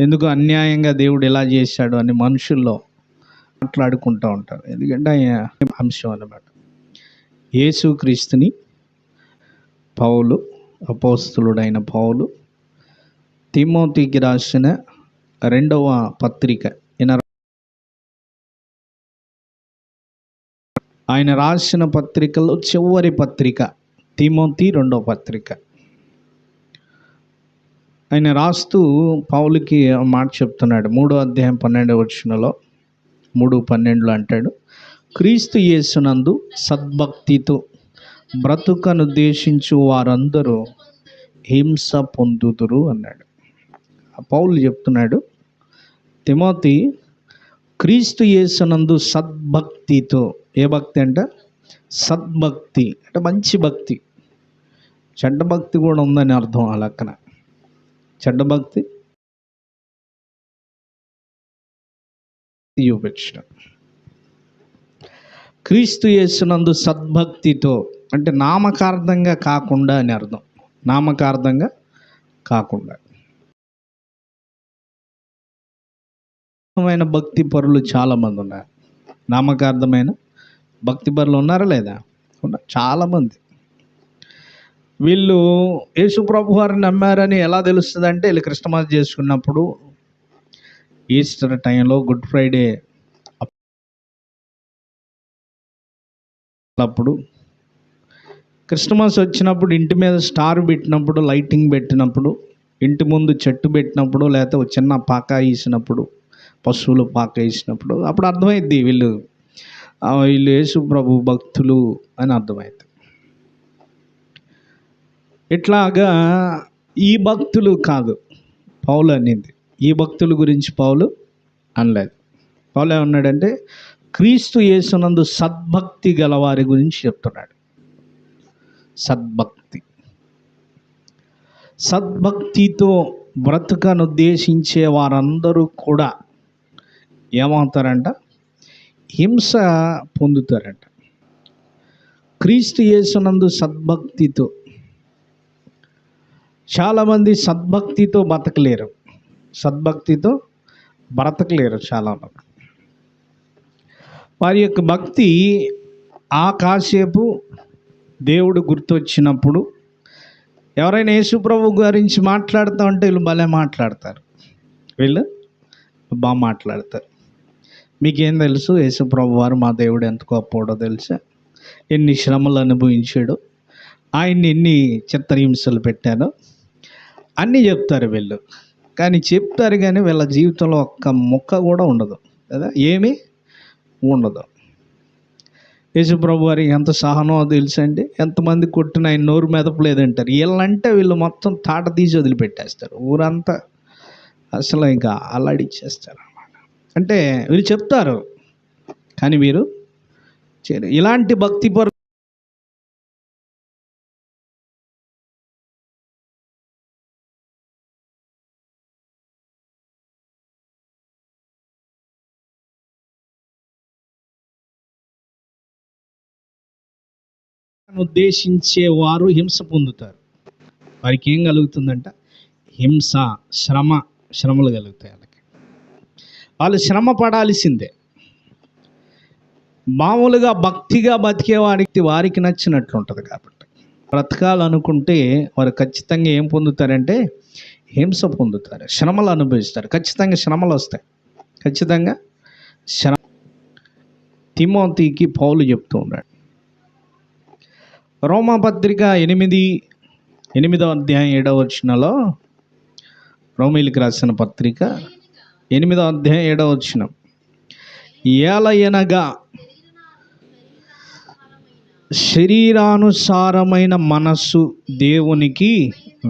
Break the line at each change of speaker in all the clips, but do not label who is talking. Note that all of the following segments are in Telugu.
ఎందుకు అన్యాయంగా దేవుడు ఎలా చేశాడు అని మనుషుల్లో మాట్లాడుకుంటూ ఉంటారు. ఎందుకంటే ఆయన అంశం అన్నమాట. యేసుక్రీస్తుని పౌలు అపోస్తులుడైన పౌలు తిమోతికి రాసిన రెండవ పత్రిక ఆయన రాసిన పత్రికలో చివరి పత్రిక తిమోతి రెండవ పత్రిక. ఆయన రాస్తూ పౌలుకి మాట చెప్తున్నాడు. మూడో అధ్యాయం పన్నెండవ వచ్చినలో మూడు పన్నెండులో అంటాడు క్రీస్తు యేసునందు సద్భక్తితో బ్రతుకను ఉద్దేశించు వారందరూ హింస పొందుదురు అన్నాడు. పౌలు చెప్తున్నాడు తిమోతి క్రీస్తు యేసునందు సద్భక్తితో ఏ భక్తి అంటే? సద్భక్తి. అంటే మంచి భక్తి. చెడ్డ భక్తి కూడా ఉందని అర్థం ఆ లెక్కన. చెడ్డ భక్తి చూపించడం క్రీస్తు యేసునందు సద్భక్తితో అంటే నామకార్థంగా కాకుండా అని అర్థం. నామకార్థంగా కాకుండా. నామకార్థమైన భక్తి పరులు చాలామంది ఉన్నారు. నామకార్థమైన భక్తి పరులు ఉన్నారా లేదా? ఉన్నారు. చాలామంది. వీళ్ళు యేసు ప్రభు వారిని నమ్మారని ఎలా తెలుస్తుంది అంటే వీళ్ళు క్రిస్టమస్ చేసుకున్నప్పుడు ఈస్టర్ టైంలో గుడ్ ఫ్రైడే అప్పుడు క్రిస్టమస్ వచ్చినప్పుడు ఇంటి మీద స్టార్ పెట్టినప్పుడు లైటింగ్ పెట్టినప్పుడు ఇంటి ముందు చెట్టు పెట్టినప్పుడు లేకపోతే ఒక చిన్న పాక వేసినప్పుడు పశువులు పాక వేసినప్పుడు అప్పుడు అర్థమైద్ది వీళ్ళు. వీళ్ళు యేసు ప్రభు భక్తులు అని అర్థమైంది ఇట్లాగా ఈ భక్తులు కాదు. పౌలు అనింది. ఈ భక్తుల గురించి పౌలు అనలేదు. పౌలు ఏమన్నాడంటే క్రీస్తు యేసునందు సద్భక్తి గల వారి గురించి చెప్తున్నాడు. సద్భక్తి. సద్భక్తితో బ్రతుకను ఉద్దేశించే వారందరూ కూడా ఏమవుతారంట? హింస పొందుతారంట. క్రీస్తు యేసునందు సద్భక్తితో చాలామంది సద్భక్తితో బతకలేరు సద్భక్తితో బ్రతకలేరు చాలామంది. వారి యొక్క భక్తి ఆ కాసేపు దేవుడు గుర్తొచ్చినప్పుడు ఎవరైనా యేసుప్రభు గురించి మాట్లాడుతూ ఉంటే వీళ్ళు భలే మాట్లాడతారు. వీళ్ళు బాగా మాట్లాడతారు. మీకేం తెలుసు? యేసుప్రభు వారు మా దేవుడు ఎంత గొప్పవాడో తెలుసా? ఎన్ని శ్రమలు అనుభవించాడు ఆయన్ని ఎన్ని చిత్రహింసలు పెట్టాడో అన్నీ చెప్తారు వీళ్ళు. కానీ చెప్తారు కానీ వీళ్ళ జీవితంలో ఒక్క ముక్క కూడా ఉండదు. కదా? ఏమీ ఉండదు. యేసుప్రభు వారికి ఎంత సహనమో తెలుసండి? ఎంతమంది కొట్టిన ఆయన నోరు మెదపలేదంటారు. వీళ్ళంటే వీళ్ళు మొత్తం తాట తీసి వదిలిపెట్టేస్తారు. ఊరంతా అసలు ఇంకా అల్లాడిచ్చేస్తారు అన్నమాట. అంటే వీళ్ళు చెప్తారు. కానీ వీరు ఇలాంటి భక్తిపర ఉద్దేశించే వారు హింస పొందుతారు. వారికి ఏం కలుగుతుందంట? హింస శ్రమ శ్రమలు కలుగుతాయి వాళ్ళకి. వాళ్ళు శ్రమ పడాల్సిందే. మామూలుగా భక్తిగా బతికే వారికి వారికి నచ్చినట్లు ఉంటుంది కాబట్టి. బ్రతకాలనుకుంటే వారు ఖచ్చితంగా ఏం పొందుతారంటే హింస పొందుతారు శ్రమలు అనుభవిస్తారు. ఖచ్చితంగా శ్రమలు వస్తాయి. ఖచ్చితంగా శ్రమ తిమోతికి పౌలు చెప్తూ ఉన్నాడు. రోమాపత్రిక ఎనిమిది ఎనిమిదో అధ్యాయం ఏడవ వచనంలో రోమిలికి రాసిన పత్రిక ఎనిమిదో అధ్యాయం ఏడవ వచనం. ఏలయనగా శరీరానుసారమైన మనస్సు దేవునికి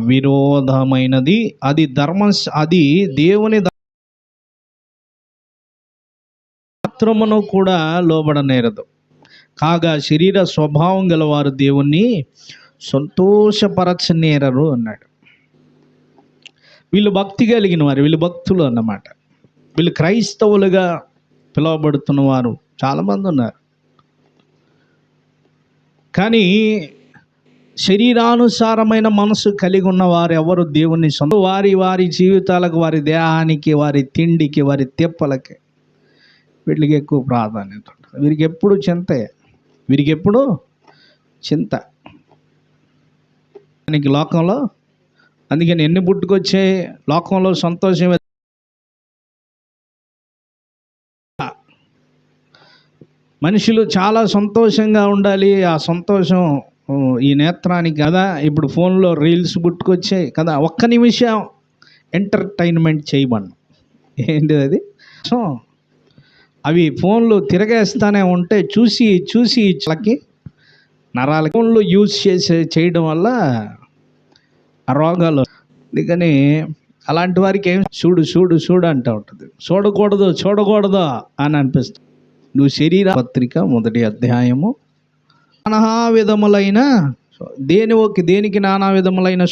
విరోధమైనది. అది ధర్మ అది దేవుని మాత్రమును కూడా లోబడనేరదు. కాగా శరీర స్వభావం గలవారు దేవుణ్ణి సంతోషపరచనేరరు అన్నాడు. వీళ్ళు భక్తి కలిగిన వారు వీళ్ళు భక్తులు అన్నమాట. వీళ్ళు క్రైస్తవులుగా పిలువబడుతున్న వారు చాలామంది ఉన్నారు. కానీ శరీరానుసారమైన మనసు కలిగి ఉన్న వారు ఎవరు? దేవుని సొంత వారి వారి జీవితాలకు వారి దేహానికి వారి తిండికి వారి తిప్పలకి వీటికి ఎక్కువ ప్రాధాన్యత ఉంటుంది. వీరికి ఎప్పుడు చింతే వీరికి ఎప్పుడు చింత. దానికి లోకంలో అందుకని ఎన్ని పుట్టుకొచ్చే లోకంలో సంతోషం మనుషులు చాలా సంతోషంగా ఉండాలి. ఆ సంతోషం ఈ నేత్రానికి కదా. ఇప్పుడు ఫోన్లో రీల్స్ పుట్టుకొచ్చాయి కదా. ఒక్క నిమిషం ఎంటర్టైన్మెంట్ చేయమను. ఏంటి అది? సో అవి ఫోన్లు తిరగేస్తానే ఉంటే చూసి చూసి వాళ్ళకి నరాలకి ఫోన్లు యూజ్ చేసే చేయడం వల్ల రోగాలు అందుకని అలాంటి వారికి ఏం చూడు చూడు చూడు అంటూ ఉంటుంది. చూడకూడదు చూడకూడదు అని అనిపిస్తుంది. నువ్వు శరీర పత్రిక మొదటి అధ్యాయము. నానా విధములైన దేని ఒక దేనికి నానా విధములైన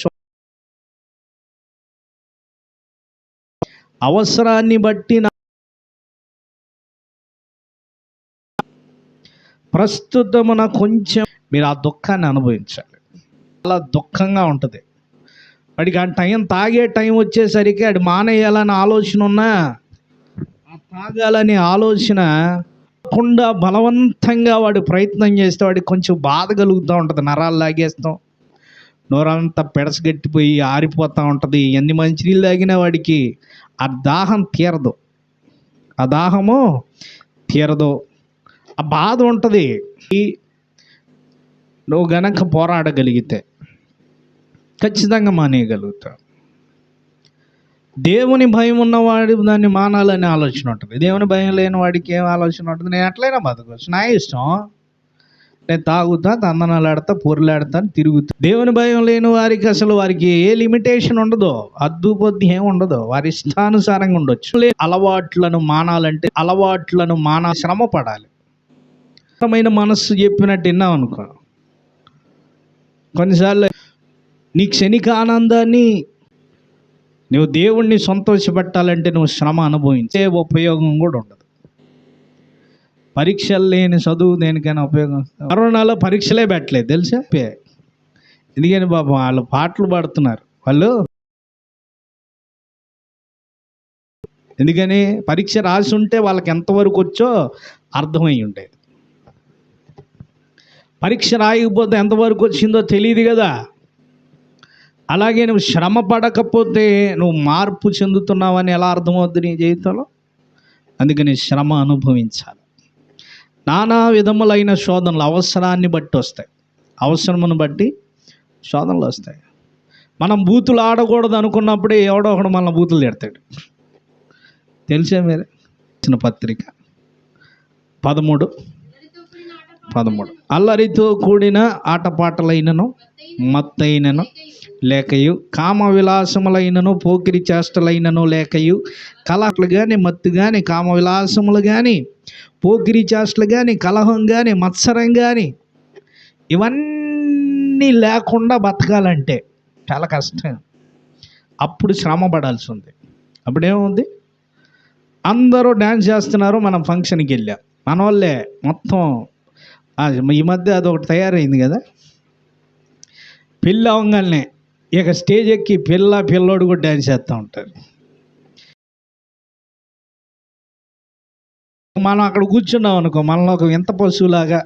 అవసరాన్ని బట్టి ప్రస్తుతమున కొంచెం మీరు ఆ దుఃఖాన్ని అనుభవించాలి. చాలా దుఃఖంగా ఉంటుంది. వాడికి ఆ టైం తాగే టైం వచ్చేసరికి అది మానేయాలని ఆలోచన ఉన్నా ఆ తాగాలని ఆలోచన కాకుండా బలవంతంగా వాడు ప్రయత్నం చేస్తే వాడికి కొంచెం బాధ కలుగుతూ ఉంటుంది. నరాలు లాగేస్తాం. నోరంతా పెడసగట్టిపోయి ఆరిపోతూ ఉంటుంది. ఎన్ని మంచినీళ్ళు తాగినా వాడికి ఆ దాహం తీరదు. ఆ దాహము తీరదు. ఆ బాధ ఉంటుంది. నువ్వు గనక పోరాడగలిగితే ఖచ్చితంగా మానేయగలుగుతావు. దేవుని భయం ఉన్నవాడు దాన్ని మానాలనే ఆలోచన ఉంటుంది. దేవుని భయం లేని వాడికి ఏం ఆలోచన ఉంటుంది? నేను ఎట్లయినా బతకవచ్చు నా ఇష్టం. నేను తాగుతా తందనాలాడతా పొరులాడతా తిరుగుతా. దేవుని భయం లేని వారికి అసలు వారికి ఏ లిమిటేషన్ ఉండదు. అద్దు పొద్దు ఏం ఉండదు. వారి ఇష్టానుసారంగా ఉండొచ్చు. లే- అలవాట్లను మానాలంటే అలవాట్లను మాన శ్రమ పడాలి మైన మనస్సు చెప్పినట్టు విన్నాం అనుకో. కొన్నిసార్లు నీ క్షణిక ఆనందాన్ని నువ్వు దేవుణ్ణి సంతోషపెట్టాలంటే నువ్వు శ్రమ అనుభవించే ఉపయోగం కూడా ఉండదు. పరీక్షలు లేని చదువు దేనికైనా ఉపయోగం. కరోనాలో పరీక్షలే పెట్టలేదు తెలుసా? పే- ఎందుకని బాబు వాళ్ళు పాటలు పాడుతున్నారు. వాళ్ళు ఎందుకని? పరీక్ష రాసి ఉంటే వాళ్ళకి ఎంతవరకు వచ్చో అర్థమై ఉండేది పరీక్ష రాయకపోతే ఎంతవరకు వచ్చిందో తెలియదు కదా. అలాగే నువ్వు శ్రమ పడకపోతే నువ్వు మార్పు చెందుతున్నావని ఎలా అర్థమవుతుంది నీ జీవితంలో? అందుకని శ్రమ అనుభవించాలి. నానా విధములైన శోధనలు అవసరాన్ని బట్టి వస్తాయి. అవసరమును బట్టి శోధనలు వస్తాయి. మనం బూతులు ఆడకూడదు అనుకున్నప్పుడే ఎవడో ఒకడు మన బూతులు తిడతాడు. తెలిసే మీరే? చిన్న పత్రిక. పదమూడు. పదమూడు. అల్లరితో కూడిన ఆటపాటలైనను మత్తైనను లేకయు కామ విలాసములైనను పోకిరి చేష్టలైనను లేకయు కలహలు కానీ మత్తు కానీ కామ విలాసములు కానీ పోకిరి చేష్టలు కానీ కలహం కానీ మత్సరం కానీ ఇవన్నీ లేకుండా బతకాలంటే చాలా కష్టం. అప్పుడు శ్రమ పడాల్సి ఉంది అప్పుడేముంది? అందరూ డ్యాన్స్ చేస్తున్నారు మనం ఫంక్షన్కి వెళ్ళాం. మన వాళ్ళే మొత్తం ఈ మధ్య అదొకటి తయారైంది కదా? పెళ్ళి అవ్వగానే ఇక స్టేజ్ ఎక్కి పిల్ల పిల్లోడు కూడా డ్యాన్స్ చేస్తూ ఉంటారు. మనం అక్కడ కూర్చున్నాం అనుకో మనలో ఒక వింత పశువులాగా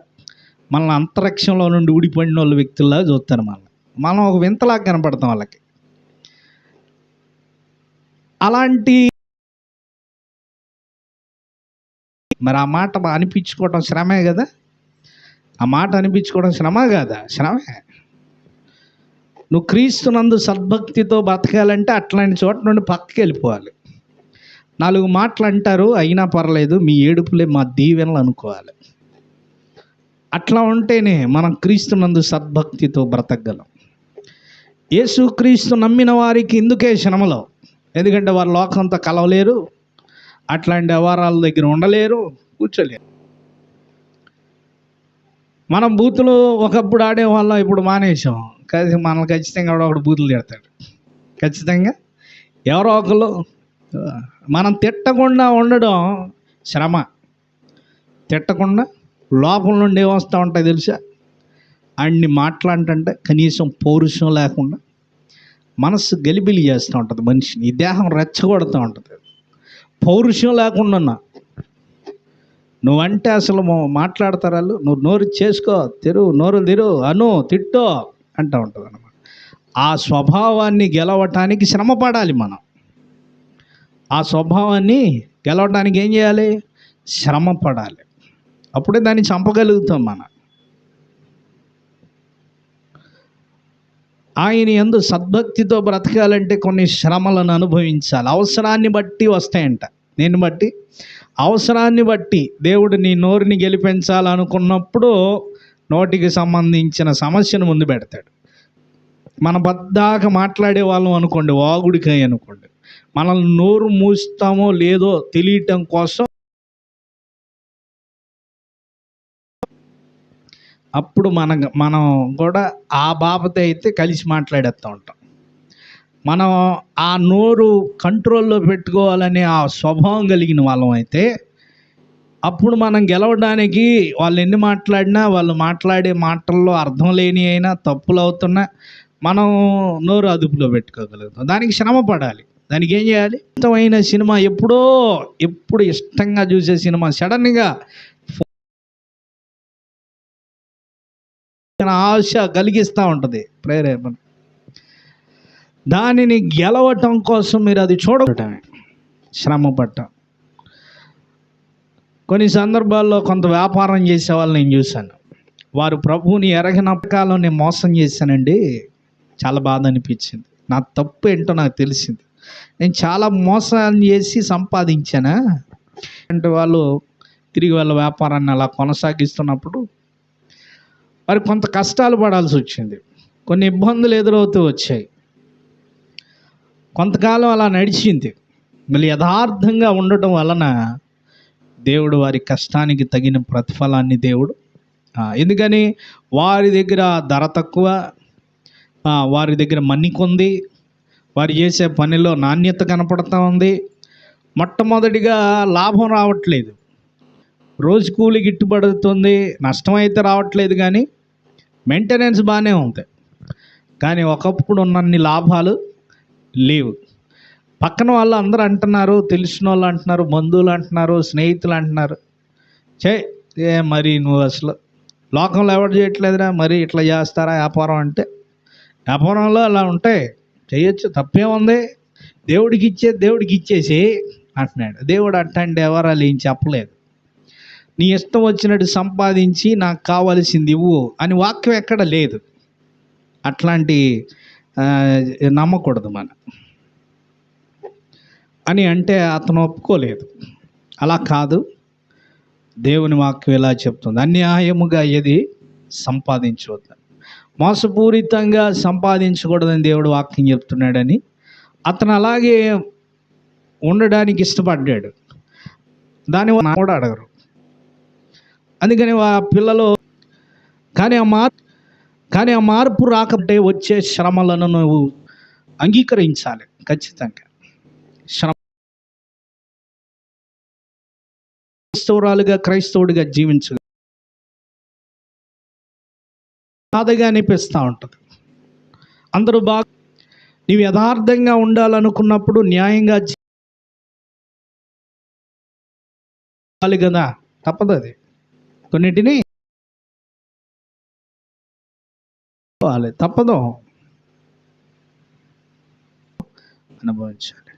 మనల్ని అంతరిక్షంలో నుండి ఊడిపడిన వాళ్ళ వ్యక్తుల్లాగా చూస్తారు మనల్ని. మనం ఒక వింతలాగా కనపడతాం వాళ్ళకి. అలాంటి మరి ఆ మాట అనిపించుకోవటం శ్రమే కదా? ఆ మాట అనిపించుకోవడం శ్రమ కాదా? శ్రమే. నువ్వు క్రీస్తునందు సద్భక్తితో బతకాలంటే అట్లాంటి చోట నుండి పక్కకి వెళ్ళిపోవాలి. నాలుగు మాటలు అంటారు అయినా పర్లేదు మీ ఏడుపులే మా దీవెనలు అనుకోవాలి. అట్లా ఉంటేనే మనం క్రీస్తునందు సద్భక్తితో బ్రతకగలం. యేసు క్రీస్తు నమ్మిన వారికి ఇందుకే శ్రమలో. ఎందుకంటే వారు లోకంతో కలవలేరు అట్లాంటి వ్యవహారాల దగ్గర ఉండలేరు కూర్చోలేరు. మనం బూతులు ఒకప్పుడు ఆడేవాళ్ళం ఇప్పుడు మానేసాం కానీ మనల్ని ఖచ్చితంగా ఎవడో ఒకడు బూతులు తిడతాడు. ఖచ్చితంగా? ఎవరో ఒకరు మనం తిట్టకుండా ఉండడం శ్రమ. తిట్టకుండా లోపల నుండి ఏమొస్తూ ఉంటాయి తెలుసా? అన్ని మాట్లాడంటే కనీసం పౌరుషం లేకుండా మనసు గలిబిలి చేస్తూ ఉంటుంది మనిషిని. ఈ దేహం రెచ్చగొడుతూ ఉంటుంది. పౌరుషం లేకుండా ఉన్నా నువ్వంటే అసలు మాట్లాడతారు వాళ్ళు. నువ్వు నోరు చేసుకో తెరువు నోరు తెరు అను తిట్టో అంటూ ఉంటుంది అనమాట ఆ స్వభావాన్ని గెలవటానికి శ్రమ పడాలి మనం. ఆ స్వభావాన్ని గెలవటానికి ఏం చేయాలి? శ్రమ పడాలి అప్పుడే దాన్ని చంపగలుగుతాం మనం. ఆయన ఎందు సద్భక్తితో బ్రతకాలంటే కొన్ని శ్రమలను అనుభవించాలి. అవసరాన్ని బట్టి వస్తాయంట. నేను బట్టి అవసరాన్ని బట్టి దేవుడు నీ నోరుని గెలిపించాలనుకున్నప్పుడు నోటికి సంబంధించిన సమస్యను ముందు పెడతాడు. మన బద్దాక మాట్లాడే వాళ్ళం అనుకోండి వాగుడికై అనుకోండి. మనల్ని నోరు మూస్తామో లేదో తెలియటం కోసం అప్పుడు మన మనం కూడా ఆ బాబత అయితే కలిసి మాట్లాడేస్తూ ఉంటాం. మనం ఆ నోరు కంట్రోల్లో పెట్టుకోవాలనే ఆ స్వభావం కలిగిన వాళ్ళం అయితే అప్పుడు మనం గెలవడానికి వాళ్ళు ఎన్ని మాట్లాడినా వాళ్ళు మాట్లాడే మాటల్లో అర్థం లేని అయినా తప్పులు అవుతున్నా మనం నోరు అదుపులో పెట్టుకోగలుగుతాం. దానికి శ్రమ పడాలి. దానికి ఏం చేయాలి? ఇష్టమైన సినిమా ఎప్పుడో ఎప్పుడు ఇష్టంగా చూసే సినిమా సడన్గా ఆశ కలిగిస్తూ ఉంటుంది ప్రేరేపణ. దానిని గెలవటం కోసం మీరు అది చూడటమే. శ్రమ కొన్ని సందర్భాల్లో కొంత వ్యాపారం చేసే వాళ్ళని నేను చూశాను. వారు ప్రభువుని ఎరగనప్పకాలం నేను మోసం చేశానండి. చాలా బాధ అనిపించింది. నా తప్పు ఏంటో నాకు తెలిసింది. నేను చాలా మోసం చేసి సంపాదించానా? అంటే వాళ్ళు తిరిగి వాళ్ళ వ్యాపారాన్ని అలా కొనసాగిస్తున్నప్పుడు వారు కొంత కష్టాలు పడాల్సి వచ్చింది. కొన్ని ఇబ్బందులు ఎదురవుతూ వచ్చాయి. కొంతకాలం అలా నడిచింది. మళ్ళీ యథార్థంగా ఉండటం వలన దేవుడు వారి కష్టానికి తగిన ప్రతిఫలాన్ని దేవుడు ఎందుకని? వారి దగ్గర ధర తక్కువ వారి దగ్గర మన్నికుంది వారు చేసే పనిలో నాణ్యత కనపడుతూ ఉంది. మొట్టమొదటిగా లాభం రావట్లేదు. రోజు కూలి గిట్టుబడుతుంది నష్టం అయితే రావట్లేదు కానీ మెయింటెనెన్స్ బాగానే ఉంది. కానీ ఒకప్పుడు ఉన్నన్ని లాభాలు లేవు. పక్కన వాళ్ళు అందరూ అంటున్నారు తెలిసిన వాళ్ళు అంటున్నారు బంధువులు అంటున్నారు స్నేహితులు అంటున్నారు. చే ఏ మరి నువ్వు అసలు లోకంలో ఎవరు చేయట్లేదురా మరి ఇట్లా చేస్తారా వ్యాపారం అంటే? వ్యాపారంలో అలా ఉంటాయి చేయొచ్చు తప్పేముంది దేవుడికి ఇచ్చే దేవుడికి ఇచ్చేసి అంటున్నాడు. దేవుడు అట్టండి ఎవరు ఏం చెప్పలేదు. నీ ఇష్టం వచ్చినట్టు సంపాదించి నాకు కావలసింది ఇవ్వు అని వాక్యం ఎక్కడ లేదు. అట్లాంటి నమ్మకూడదు మనం. అని అంటే అతను ఒప్పుకోలేదు. అలా కాదు. దేవుని వాక్యం ఎలా చెప్తుంది. అన్యాయముగా ఏది సంపాదించవద్దు. మోసపూరితంగా సంపాదించకూడదని దేవుడు వాక్యం చెప్తున్నాడని అతను అలాగే ఉండడానికి ఇష్టపడ్డాడు. దాని కూడా అడగరు. అందుకని ఆ పిల్లలు కానీ ఆ మా కానీ ఆ మార్పు రాకపోతే వచ్చే శ్రమలను నువ్వు అంగీకరించాలి ఖచ్చితంగా. శ్రమ క్రైస్తవురాలుగా క్రైస్తవుడిగా జీవించు. బాధగా అనిపిస్తూ ఉంటుంది. అందరూ బాగా నీవు యథార్థంగా ఉండాలనుకున్నప్పుడు న్యాయంగా కదా? తప్పదు అది. కొన్నిటిని అనుభవించాలి. తప్పదు. అనుభవించాలి.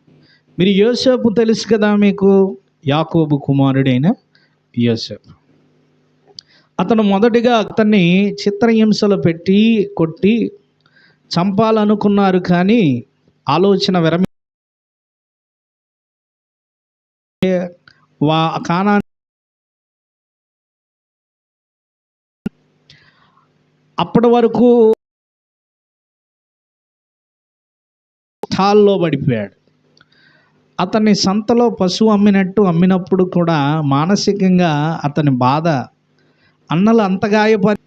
మీరు యోసేపు తెలుసు కదా మీకు? యాకోబు కుమారుడైన యోసేపు. అతను మొదటిగా అతన్ని చిత్రహింసలు పెట్టి కొట్టి చంపాలనుకున్నారు కానీ ఆలోచన విరమి వా కానా అప్పటి వరకు స్థాల్లో పడిపోయాడు. అతన్ని సంతలో పశువు అమ్మినట్టు అమ్మినప్పుడు కూడా మానసికంగా అతని బాధ అన్నలు అంత గాయపడి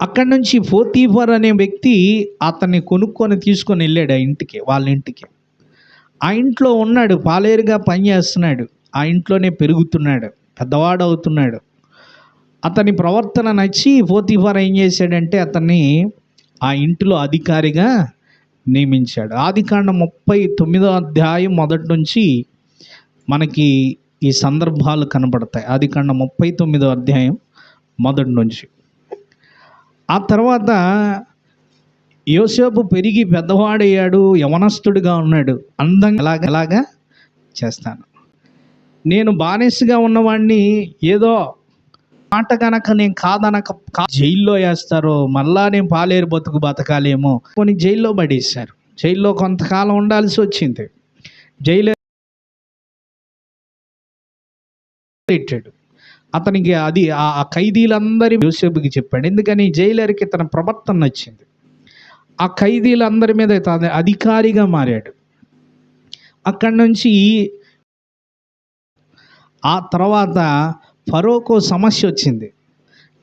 అక్కడి నుంచి ఫోతీఫర్ అనే వ్యక్తి అతన్ని కొనుక్కొని తీసుకొని వెళ్ళాడు ఆ ఇంటికి వాళ్ళ ఇంటికి. ఆ ఇంట్లో ఉన్నాడు పాలేరుగా పనిచేస్తున్నాడు ఆ ఇంట్లోనే పెరుగుతున్నాడు పెద్దవాడు అవుతున్నాడు. అతని ప్రవర్తన నచ్చి పోతిఫార్ ఏం చేశాడంటే అతన్ని ఆ ఇంటిలో అధికారిగా నియమించాడు. ఆదికాండ ముప్పై తొమ్మిదో అధ్యాయం మొదటి నుంచి మనకి ఈ సందర్భాలు కనబడతాయి. ఆదికాండ ముప్పై తొమ్మిదో అధ్యాయం మొదటి నుంచి. ఆ తర్వాత యోసేపు పెరిగి పెద్దవాడయ్యాడు యవనస్తుడిగా ఉన్నాడు. అందంగా ఎలాగ ఎలాగా చేస్తాను. నేను బానిసగా ఉన్నవాడిని ఏదో మాట గనక నేను కాదనక కా- జైల్లో వేస్తారో మళ్ళా నేను పాలేరు బతుకు బతకాలేమో కొన్ని జైల్లో పడేశారు. జైల్లో కొంతకాలం ఉండాల్సి వచ్చింది. జైలు పెట్టాడు. అతనికి అది ఆ ఖైదీలందరి యూసేపుకి చెప్పాడు. ఎందుకని? జైలర్కి తన ప్రవర్తన నచ్చింది. ఆ ఖైదీలందరి మీద తన అధికారిగా మారాడు. అక్కడి నుంచి ఆ తర్వాత ఫరోకో సమస్య వచ్చింది.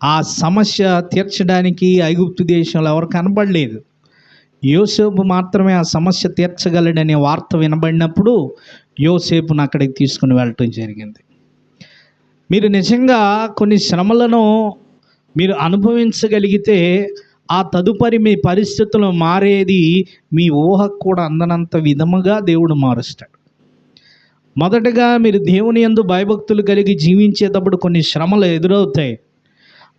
ఆ సమస్య తీర్చడానికి ఐగుప్తు దేశంలో ఎవరు కనబడలేదు. యోసేపు మాత్రమే ఆ సమస్య తీర్చగలడనే వార్త వినబడినప్పుడు యోసేపును అక్కడికి తీసుకుని వెళ్ళటం జరిగింది. మీరు నిజంగా కొన్ని శ్రమలను మీరు అనుభవించగలిగితే ఆ తదుపరి మీ పరిస్థితులు మారేది మీ ఊహకు కూడా అందనంత విధముగా దేవుడు మారుస్తాడు. మొదటగా మీరు దేవుని యందు భయభక్తులు కలిగి జీవించేటప్పుడు కొన్ని శ్రమలు ఎదురవుతాయి.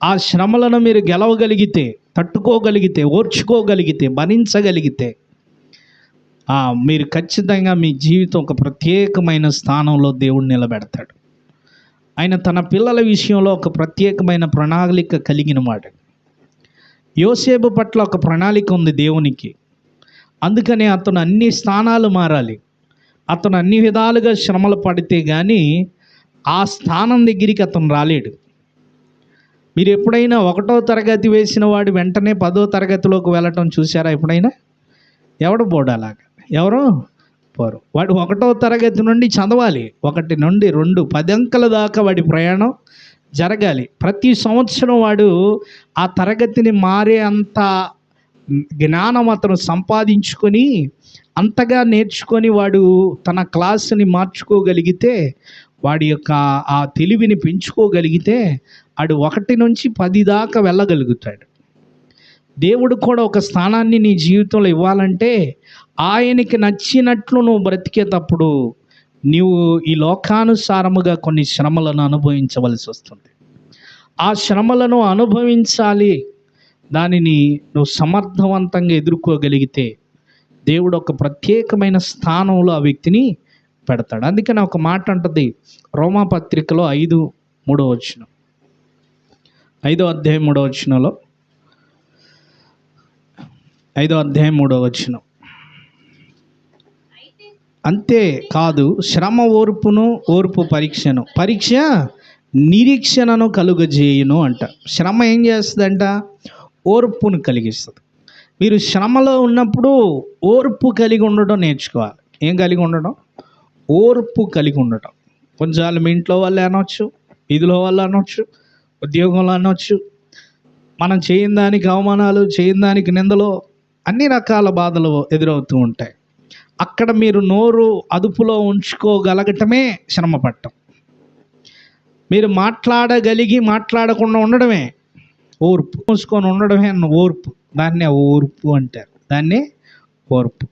ఆ శ్రమలను మీరు గెలవగలిగితే తట్టుకోగలిగితే ఓర్చుకోగలిగితే భరించగలిగితే మీరు ఖచ్చితంగా మీ జీవితం ఒక ప్రత్యేకమైన స్థానంలో దేవుడు నిలబెడతాడు. ఆయన తన పిల్లల విషయంలో ఒక ప్రత్యేకమైన ప్రణాళిక కలిగిన వాడు. యోసేపు పట్ల ఒక ప్రణాళిక ఉంది దేవునికి. అందుకనే అతను అన్ని స్థానాలు మారాలి. అతను అన్ని విధాలుగా శ్రమలు పడితే కానీ ఆ స్థానం దగ్గరికి అతను రాలేడు. మీరు ఎప్పుడైనా ఒకటో తరగతి వేసిన వాడు వెంటనే పదో తరగతిలోకి వెళ్ళటం చూసారా ఎప్పుడైనా? ఎవడు పోడు అలాగా? ఎవరు? పోరు. వాడు ఒకటో తరగతి నుండి చదవాలి. ఒకటి నుండి రెండు పదంకల దాకా వాడి ప్రయాణం జరగాలి. ప్రతి సంవత్సరం వాడు ఆ తరగతిని మారే అంత జ్ఞానం అతను సంపాదించుకొని అంతగా నేర్చుకొని వాడు తన క్లాసుని మార్చుకోగలిగితే వాడి యొక్క ఆ తెలివిని పెంచుకోగలిగితే వాడు ఒకటి నుంచి పది దాకా వెళ్ళగలుగుతాడు. దేవుడు కూడా ఒక స్థానాన్ని నీ జీవితంలో ఇవ్వాలంటే ఆయనకి నచ్చినట్లు నువ్వు బ్రతికేటప్పుడు నీవు ఈ లోకానుసారముగా కొన్ని శ్రమలను అనుభవించవలసి వస్తుంది. ఆ శ్రమలను అనుభవించాలి. దానిని నువ్వు సమర్థవంతంగా ఎదుర్కోగలిగితే దేవుడు ఒక ప్రత్యేకమైన స్థానంలో ఆ వ్యక్తిని పెడతాడు. అందుకని ఒక మాట అంటది రోమా పత్రికలో ఐదు మూడో వచ్చిన ఐదో అధ్యాయం మూడో వచ్చినలో ఐదో అధ్యాయం మూడో వచ్చిన అంతే కాదు శ్రమ ఓర్పును ఓర్పు పరీక్షను. పరీక్ష నిరీక్షణను కలుగజేయును అంట. శ్రమ ఏం చేస్తుందంట? ఓర్పును కలిగిస్తుంది. మీరు శ్రమలో ఉన్నప్పుడు ఓర్పు కలిగి ఉండడం నేర్చుకోవాలి. ఏం కలిగి ఉండటం? ఓర్పు కలిగి ఉండటం. కొంచెం మీ ఇంట్లో వాళ్ళే అనొచ్చు వీధిలో వాళ్ళు అనొచ్చు ఉద్యోగంలో అనొచ్చు. మనం చేయని దానికి అవమానాలు చేయని దానికి నిందలు అన్ని రకాల బాధలు ఎదురవుతూ ఉంటాయి. అక్కడ మీరు నోరు అదుపులో ఉంచుకోగలగటమే శ్రమ పట్టం మీరు మాట్లాడగలిగి మాట్లాడకుండా ఉండడమే ఓర్పు. మూసుకొని ఉండడమే అన్న ఓర్పు. దాన్నే ఓర్పు అంటారు. దాన్నే ఓర్పు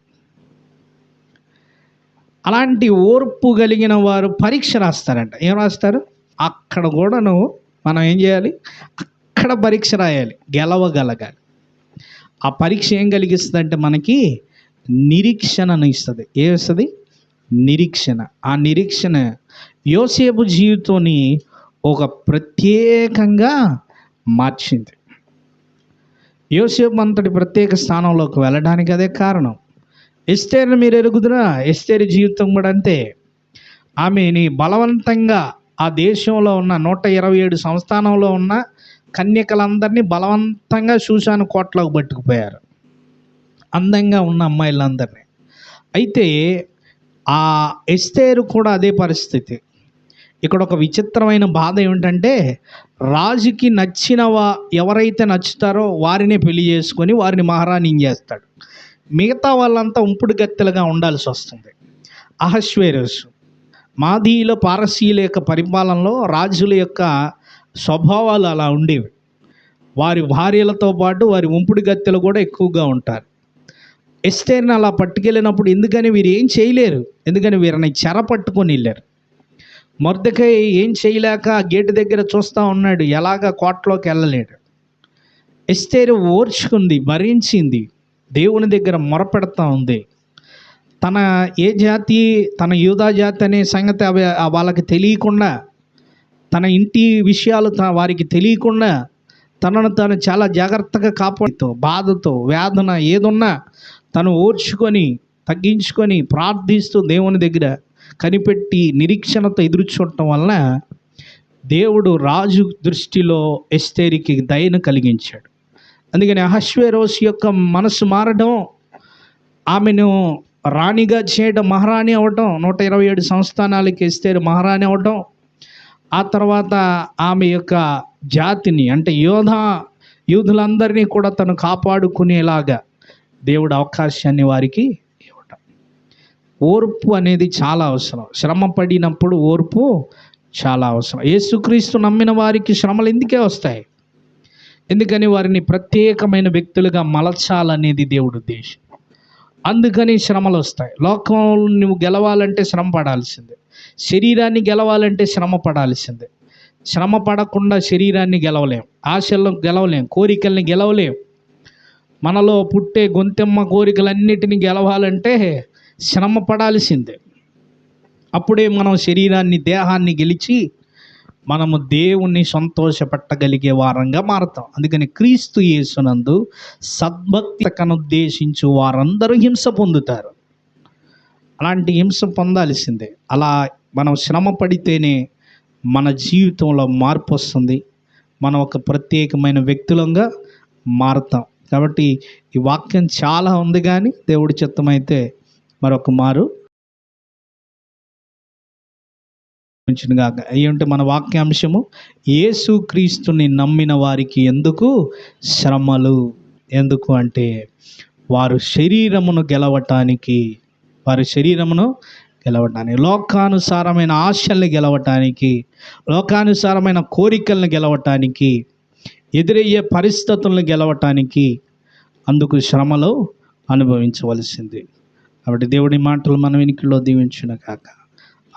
అలాంటి ఓర్పు కలిగిన వారు పరీక్ష రాస్తారంట. ఏం రాస్తారు? అక్కడ కూడా నువ్వు మనం ఏం చేయాలి? అక్కడ పరీక్ష రాయాలి. గెలవగలగాలి. ఆ పరీక్ష ఏం కలిగిస్తుంది అంటే మనకి నిరీక్షణను ఇస్తుంది. ఏమిస్తుంది నిరీక్షణ. ఆ నిరీక్షణ యోసేపు జీవితాన్ని ఒక ప్రత్యేకంగా మార్చింది. యోసేపు అంతటి ప్రత్యేక స్థానంలోకి వెళ్ళడానికి అదే కారణం. ఎస్తేర్ని మీరు ఎరుగుదురా? ఎస్తేరి జీవితం కూడా అంతే. ఆమెని బలవంతంగా ఆ దేశంలో ఉన్న నూట ఇరవై ఏడు సంస్థానంలో ఉన్న కన్యకలందరినీ బలవంతంగా శూషాను కోట్లకు పట్టుకుపోయారు. అందంగా ఉన్న అమ్మాయిలందరినీ. అయితే ఆ ఎస్తేరు కూడా అదే పరిస్థితి. ఇక్కడ ఒక విచిత్రమైన బాధ ఏమిటంటే రాజుకి నచ్చిన వా ఎవరైతే నచ్చుతారో వారినే పెళ్ళి చేసుకొని వారిని మహారాణి చేస్తాడు. మిగతా వాళ్ళంతా ఉంపుడు గత్తెలుగా ఉండాల్సి వస్తుంది. అహశ్వేరసు మాదీయుల పారసీయుల యొక్క పరిపాలనలో రాజుల యొక్క స్వభావాలు అలా ఉండేవి. వారి భార్యలతో పాటు వారి ఉంపుడు గత్తెలు కూడా ఎక్కువగా ఉంటారు. ఎస్టేర్ని అలా పట్టుకెళ్ళినప్పుడు ఎందుకని వీరు ఏం చేయలేరు? ఎందుకని వీరిని చెర పట్టుకొని వెళ్ళారు? మొర్దకై ఏం చేయలేక ఆ గేటు దగ్గర చూస్తూ ఉన్నాడు. ఎలాగ కోటలోకి వెళ్ళలేడు. ఎస్తేరు ఓర్చుకుంది భరించింది దేవుని దగ్గర మొరపెడతా ఉంది. తన ఏ జాతి తన యూదా జాతి అనే సంగతి అవి వాళ్ళకి తెలియకుండా తన ఇంటి విషయాలు వారికి తెలియకుండా తనను తాను చాలా జాగ్రత్తగా కాపాడుతూ బాధతో వేదన ఏదున్నా తను ఓర్చుకొని తగ్గించుకొని ప్రార్థిస్తూ దేవుని దగ్గర కనిపెట్టి నిరీక్షణతో ఎదురు చూడటం వలన దేవుడు రాజు దృష్టిలో ఎస్తేరికి దయను కలిగించాడు. అందుకని అహశ్వేరోస్ యొక్క మనసు మారడం ఆమెను రాణిగా చేయడం మహారాణి అవడం నూట ఇరవై ఏడు సంస్థానాలకి ఎస్తేరు మహారాణి అవడం ఆ తర్వాత ఆమె యొక్క జాతిని అంటే యోధ యూదులందరినీ కూడా తను కాపాడుకునేలాగా దేవుడు అవకాశాన్ని వారికి ఓర్పు అనేది చాలా అవసరం. శ్రమ పడినప్పుడు ఓర్పు చాలా అవసరం. యేసుక్రీస్తు నమ్మిన వారికి శ్రమలు ఎందుకే వస్తాయి? ఎందుకని వారిని ప్రత్యేకమైన వ్యక్తులుగా మలచాలనేది దేవుడు ఉద్దేశం. అందుకని శ్రమలు వస్తాయి. లోకం నువ్వు గెలవాలంటే శ్రమ పడాల్సిందే. శరీరాన్ని గెలవాలంటే శ్రమ పడాల్సిందే. శ్రమ పడకుండా శరీరాన్ని గెలవలేం. ఆశలను గెలవలేం. కోరికల్ని గెలవలేం. మనలో పుట్టే గొంతెమ్మ కోరికలన్నిటిని గెలవాలంటే శ్రమ పడాల్సిందే అప్పుడే మనం శరీరాన్ని దేహాన్ని గెలిచి మనము దేవుణ్ణి సంతోషపెట్టగలిగే వారంగా మారతాం. అందుకని క్రీస్తు యేసునందు సద్భక్తి కనుద్దేశించు వారందరూ హింస పొందుతారు. అలాంటి హింస పొందాల్సిందే. అలా మనం శ్రమ పడితేనే మన జీవితంలో మార్పు వస్తుంది. మనం ఒక ప్రత్యేకమైన వ్యక్తులంగా మారుతాం. కాబట్టి ఈ వాక్యం చాలా ఉంది కానీ దేవుడి చిత్తమైతే మరొక మారు కాక ఏంటంటే మన వాక్యాంశము ఏసు క్రీస్తుని నమ్మిన వారికి ఎందుకు శ్రమలు? ఎందుకు అంటే వారు శరీరమును గెలవటానికి వారి శరీరమును గెలవటానికి లోకానుసారమైన ఆశల్ని గెలవటానికి లోకానుసారమైన కోరికలను గెలవటానికి ఎదురయ్యే పరిస్థితులను గెలవటానికి అందుకు శ్రమలు అనుభవించవలసింది. కాబట్టి దేవుడి మాటలు మనం వెనుకలో దీవించిన కాక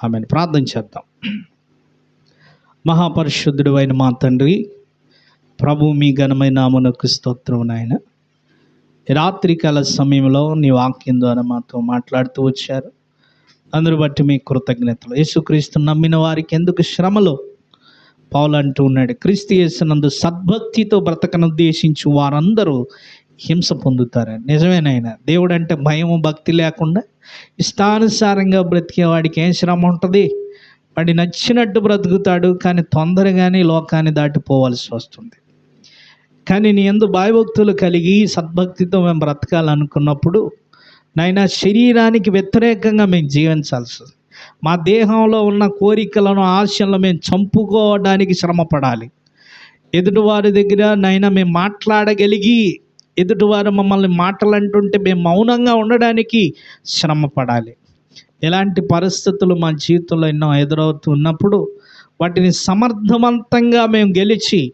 ఆమెను. ప్రార్థన చేద్దాం. మహాపరిశుద్ధుడు అయిన మా తండ్రి ప్రభు మీ ఘనమైన నామనకు స్తోత్రం నాయన. రాత్రికాల సమయంలో నీ వాక్యం ద్వారా మాతో మాట్లాడుతూ వచ్చారు. అందరు బట్టి మీ కృతజ్ఞతలు. యేసుక్రీస్తు నమ్మిన వారికి ఎందుకు శ్రమలు? పౌలు అంటూ ఉన్నాడు క్రీస్తు యేసునందు సద్భక్తితో బ్రతకను ఉద్దేశించు వారందరూ హింస పొందుతారని నిజమేనైనా దేవుడు అంటే భయము భక్తి లేకుండా ఇష్టానుసారంగా బ్రతికే వాడికి ఏం శ్రమ ఉంటుంది? వాడి నచ్చినట్టు బ్రతుకుతాడు కానీ తొందరగానే లోకాన్ని దాటిపోవాల్సి వస్తుంది. కానీ నీ ఎందు భయభక్తులు కలిగి సద్భక్తితో మేము బ్రతకాలనుకున్నప్పుడు నాయన శరీరానికి వ్యతిరేకంగా మేము జీవించాల్సి మా దేహంలో ఉన్న కోరికలను ఆశలను మేము చంపుకోవడానికి శ్రమపడాలి. ఎదుటివారి దగ్గర నైనా మేము మాట్లాడగలిగి ఎదుటివారు మమ్మల్ని మాటలు అంటుంటే మేము మౌనంగా ఉండడానికి శ్రమ పడాలి ఎలాంటి పరిస్థితులు మా జీవితంలో ఎన్నో ఎదురవుతున్నప్పుడు వాటిని సమర్థవంతంగా మేము గెలిచి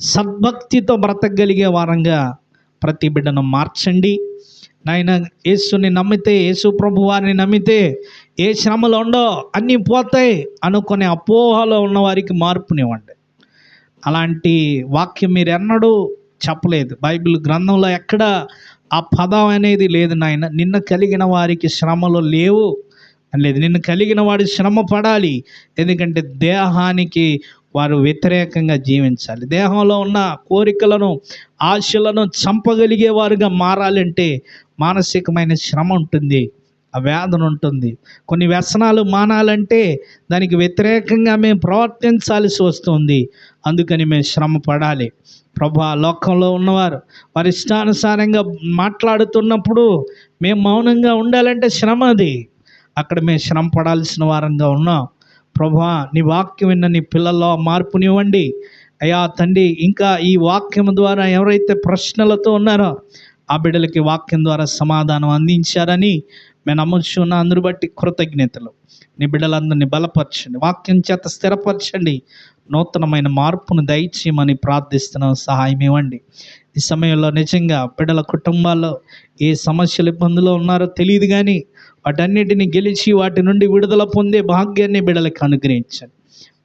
సద్భక్తితో బ్రతకగలిగే వారంగా ప్రతి బిడ్డను మార్చండి. నాయన యేసుని నమ్మితే యేసు ప్రభు వారిని నమ్మితే ఏ శ్రమలు ఉండో అన్నీ పోతాయి అనుకునే అపోహలో ఉన్నవారికి మార్పునివ్వండి. అలాంటి వాక్యం మీరు ఎన్నడూ చెప్పలేదు. బైబిల్ గ్రంథంలో ఎక్కడ ఆ పదం అనేది లేదు నాయన. నిన్న కలిగిన వారికి శ్రమలు లేవు లేదు. నిన్ను కలిగిన వాడు శ్రమ పడాలి. ఎందుకంటే దేహానికి వారు వ్యతిరేకంగా జీవించాలి. దేహంలో ఉన్న కోరికలను ఆశలను చంపగలిగే వారుగా మారాలంటే మానసికమైన శ్రమ ఉంటుంది. ఆ వేదన ఉంటుంది. కొన్ని వ్యసనాలు మానాలంటే దానికి వ్యతిరేకంగా మేము ప్రవర్తించాల్సి వస్తుంది. అందుకని మేము శ్రమ పడాలి. ప్రభా లోకంలో ఉన్నవారు వారి ఇష్టానుసారంగా మాట్లాడుతున్నప్పుడు మేము మౌనంగా ఉండాలంటే శ్రమ అది. అక్కడ మేము శ్రమ పడాల్సిన వారంగా ఉన్నాం. ప్రభా నీ వాక్యం విన్న నీ పిల్లల్లో మార్పునివ్వండి. అయ్యా తండ్రి ఇంకా ఈ వాక్యం ద్వారా ఎవరైతే ప్రశ్నలతో ఉన్నారో ఆ బిడ్డలకి వాక్యం ద్వారా సమాధానం అందించారని మేము నమ్మొచ్చున్న అందరు బట్టి కృతజ్ఞతలు. నీ బిడ్డలందరినీ బలపరచండి. వాక్యం చేత స్థిరపరచండి. నూతనమైన మార్పును దయచేయమని ప్రార్థిస్తున్నాం. సహాయం ఇవ్వండి. ఈ సమయంలో నిజంగా బిడ్డల కుటుంబాల్లో ఏ సమస్యలు ఇబ్బందులు ఉన్నారో తెలియదు కానీ వాటన్నిటిని గెలిచి వాటి నుండి విడుదల పొందే భాగ్యాన్ని బిడ్డలకు అనుగ్రహించండి.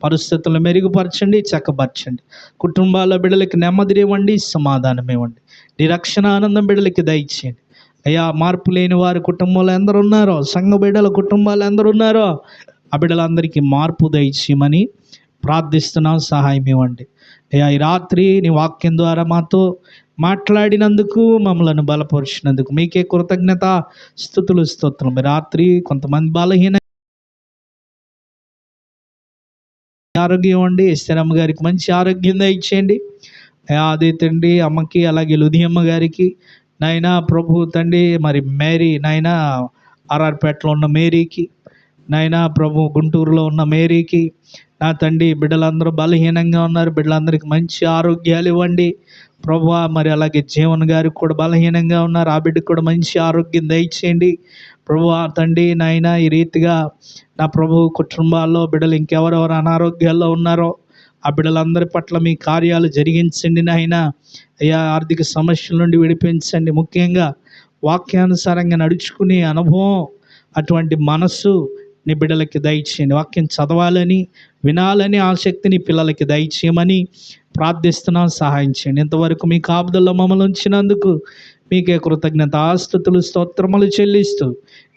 పరిస్థితులను మెరుగుపరచండి చక్కపరచండి. కుటుంబాల బిడ్డలకు నెమ్మది ఇవ్వండి సమాధానం ఇవ్వండి నిరక్షణ ఆనందం బిడ్డలకి దయచేయండి. అయ్యా మార్పు లేని వారి కుటుంబంలో ఎందరు ఉన్నారో సంఘ బిడ్డల కుటుంబాలు ఎందరు ఉన్నారో ఆ బిడ్డలందరికీ మార్పు దయచేయమని ప్రార్థిస్తున్నాం సహాయం ఇవ్వండి. అయ్యా ఈ రాత్రి నీ వాక్యం ద్వారా మాతో మాట్లాడినందుకు మమ్మల్ని బలపరిచినందుకు మీకే కృతజ్ఞత స్థుతులు స్తోత్రం. రాత్రి కొంతమంది బలహీన ఆరోగ్యం అండి ఎస్తరమ్మ గారికి మంచి ఆరోగ్యం దయచేయండి. అయ్యా, అదే తండ్రి అమ్మకి అలాగే లుధియమ్మ గారికి నైనా ప్రభు తండ్రి మరి మేరీ నైనా ఆర్ఆర్పేటలో ఉన్న మేరీకి నైనా ప్రభు గుంటూరులో ఉన్న మేరీకి నా తండ్రి బిడ్డలందరూ బలహీనంగా ఉన్నారు బిడ్డలందరికీ మంచి ఆరోగ్యాలు ఇవ్వండి. ప్రభు మరి అలాగే జీవన్ గారికి కూడా బలహీనంగా ఉన్నారు ఆ బిడ్డకు కూడా మంచి ఆరోగ్యం దయచేయండి. ప్రభు తండ్రి నాయన ఈ రీతిగా నా ప్రభు కుటుంబాల్లో బిడ్డలు ఇంకెవరెవరు అనారోగ్యాల్లో ఉన్నారో ఆ బిడ్డలందరి పట్ల మీ కార్యాలు జరిగించండి నాయన అయ్యా ఆర్థిక సమస్యల నుండి విడిపించండి. ముఖ్యంగా వాక్యానుసారంగా నడుచుకునే అనుభవం అటువంటి మనస్సు నీ బిడ్డలకి దయచేయండి. వాక్యం చదవాలని వినాలని ఆసక్తిని పిల్లలకి దయచేయమని ప్రార్థిస్తున్నాం సహాయం చేయండి. ఇంతవరకు మీ కాపుదల్లో మమ్మల్ని ఉంచినందుకు మీకే కృతజ్ఞత ఆస్తుతులు స్తోత్రములు చెల్లిస్తూ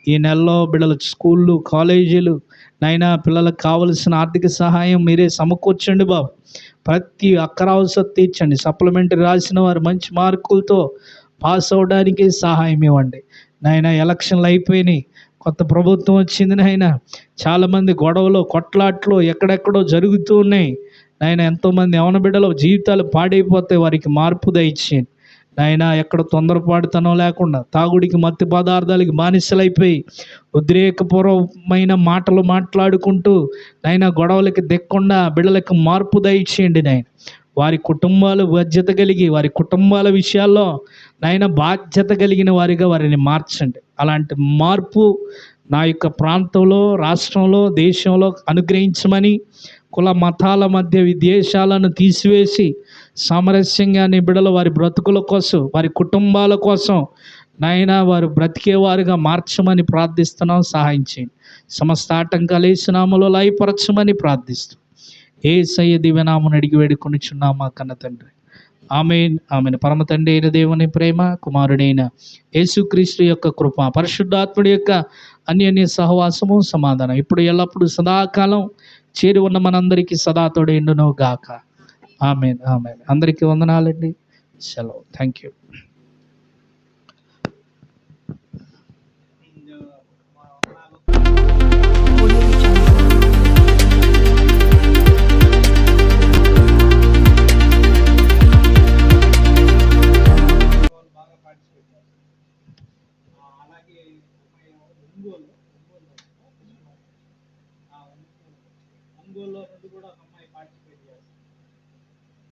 ఈ నెలలో బిడ్డల స్కూళ్ళు కాలేజీలు నైనా పిల్లలకు కావలసిన ఆర్థిక సహాయం మీరే సమకూర్చండి బాబు. ప్రతి అక్కరావసరం తీర్చండి. సప్లిమెంటరీ రాసిన వారు మంచి మార్కులతో పాస్ అవడానికి సహాయం ఇవ్వండి. నాయన ఎలక్షన్లు అయిపోయినాయి. కొత్త ప్రభుత్వం వచ్చింది నాయన. చాలామంది గొడవలు కొట్లాట్లు ఎక్కడెక్కడో జరుగుతూ ఉన్నాయి. నాయన ఎంతోమంది యవన బిడ్డల జీవితాలు పాడైపోతే వారికి మార్పు దయచేయండి. నాయన ఎక్కడ తొందరపాటుతనం లేకుండా తాగుడికి మత్తి పదార్థాలకి బానిసలైపోయి ఉద్రేకపూర్వమైన మాటలు మాట్లాడుకుంటూ నాయన గొడవలకి దిక్కుండా బిడ్డలకు మార్పు దయచేయండి నాయన వారి కుటుంబాలు బాధ్యత కలిగి వారి కుటుంబాల విషయాల్లో నాయన బాధ్యత కలిగిన వారిగా వారిని మార్చండి. అలాంటి మార్పు నా యొక్క ప్రాంతంలో రాష్ట్రంలో దేశంలో అనుగ్రహించమని కుల మతాల మధ్య విద్వేషాలను తీసివేసి సామరస్యంగా నీ బిడలు వారి బ్రతుకుల కోసం వారి కుటుంబాల కోసం నాయన వారు బ్రతికేవారుగా మార్చమని ప్రార్థిస్తున్నాం. సహాయం చేయండి. సమస్త ఆటంకాలు ఏసునామలో లయపరచమని ప్రార్థిస్తూ ఏ సయ్య దివ్యనామను అడిగి వేడుకొనిచున్నాం మా కన్న తండ్రి. ఆమె ఆమెను. పరమ తండ్రి అయిన దేవుని ప్రేమ కుమారుడైన యేసుక్రీస్తు యొక్క కృప పరిశుద్ధాత్ముడి యొక్క అన్యన్య సహవాసము సమాధానం. ఇప్పుడు ఎల్లప్పుడూ సదాకాలం చేరి ఉన్న మనందరికీ సదా గాక ఆమె ఆమె అందరికీ వందనాలండి. సెలవు థ్యాంక్ యూ